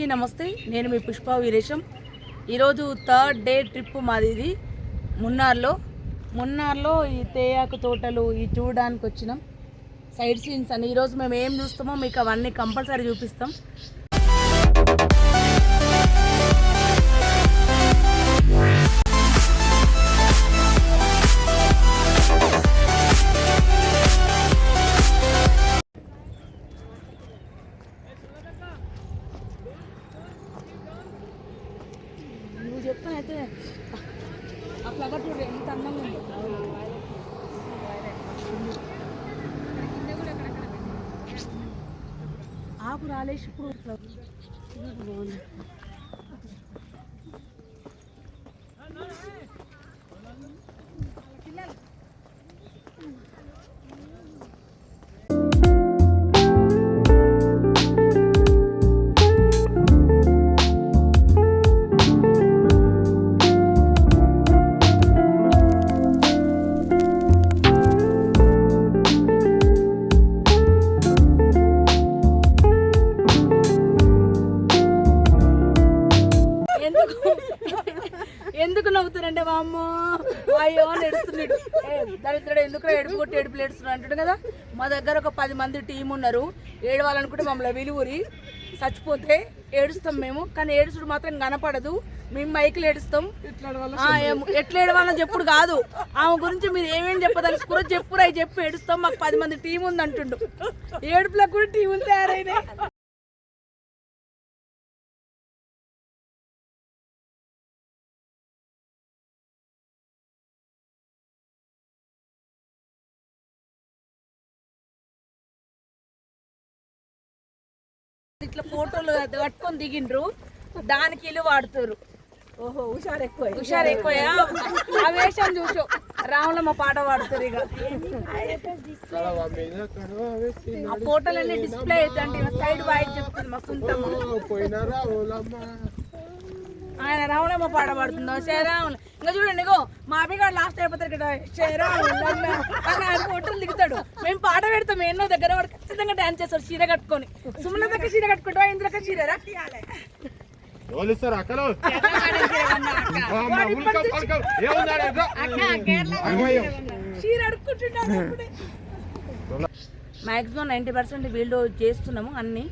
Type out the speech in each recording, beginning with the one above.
అందరికీ నమస్తే. నేను మీ పుష్ప వీరేశం. ఈరోజు థర్డ్ డే ట్రిప్ మాది ఇది. మున్నార్లో. మున్నార్లో ఈ తేయాకు తోటలు ఈ చూడడానికి వచ్చినాం సైడ్ సీన్స్ అని. ఈరోజు మేము ఏం చూస్తామో మీకు అవన్నీ కంపల్సరీ చూపిస్తాం. చెప్తానైతే ఆ ఫ్లవర్ చూడు ఎంత అందంగా ఉంది. ఆకు రాలేసి ఇప్పుడు బాగుంది ఎందుకు? ఎందుకు నవ్వుతారంటే మా అమ్మ అయ్యో అని ఏడుస్తున్నాడు. దరిద్రుడు ఎందుకు ఏడుపు కొట్టి ఏడుపులు ఏడుస్తున్నాడు అంటాడు కదా? మా దగ్గర ఒక పది మంది టీం ఉన్నారు. ఏడవాలనుకుంటే మమ్మల్ని విలువరి చచ్చిపోతే ఏడుస్తాం మేము. కానీ ఏడుచుడు మాత్రం కనపడదు. మేము మైకులు ఏడుస్తాం. ఆ, ఎట్లా ఏడవాలని చెప్పుడు కాదు. ఆమె గురించి మీరు ఏమేమి చెప్పదలుచుకురో చెప్పురా చెప్పి ఏడుస్తాం. మాకు పది మంది టీం ఉంది అంటుండు ఏడుపులకు కూడా టీములు ఉంది తయారైనాయి. ఇట్లా ఫోటోలు కట్టుకొని దిగిండ్రు దానికి ఇల్లు వాడుతారు ఓహో హుషారు ఎక్కువ హుషారు ఎక్కువ ఆ వేషం చూసు రాములమ్మ పాట పాడుతారు ఇక ఆ ఫోటోలన్నీ డిస్ప్లే అవుతాండి సైడ్ వాయిస్ చెప్తుంది మస్తు ఉంటాము ఆయన రాములమ్మ పాట పాడుతుందో శ్రీరాములు ఇంకా చూడండి ఇగో మా అభిగాడు లాస్ట్ అయిపోతారు కదా శ్రీరాములు అని ఆయన ఫోటోలు దిగుతాడు మేము పాట పెడతాం ఎన్నో దగ్గర వాడు ఖచ్చితంగా డాన్స్ చేస్తాడు చీర కట్టుకొని. సుమలతక్క చీర కట్టుకుంటావా ఇంద్రక చీరరా పలకం ఏమున్నాడు? అన్వయం చీర అడుక్కుంటున్నాను అప్పుడే. మ్యాక్సిమం నైంటీ పర్సెంట్ వీళ్ళు చేస్తున్నాము అన్నీ.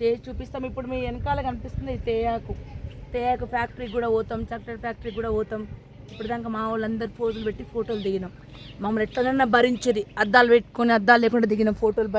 చేసి చూపిస్తాం ఇప్పుడు మీ వెనకాల కనిపిస్తుంది తేయాకు. తేయాకు ఫ్యాక్టరీకి కూడా పోతాం చాక్లెట్ ఫ్యాక్టరీకి కూడా పోతాం. ఇప్పుడు దాకా మా వాళ్ళందరూ ఫోటోలు పెట్టి ఫోటోలు దిగినాం. మమ్మల్ని ఎట్లనన్నా భరించేది. అద్దాలు పెట్టుకొని అద్దాలు లేకుండా దిగిన ఫోటోలు భరి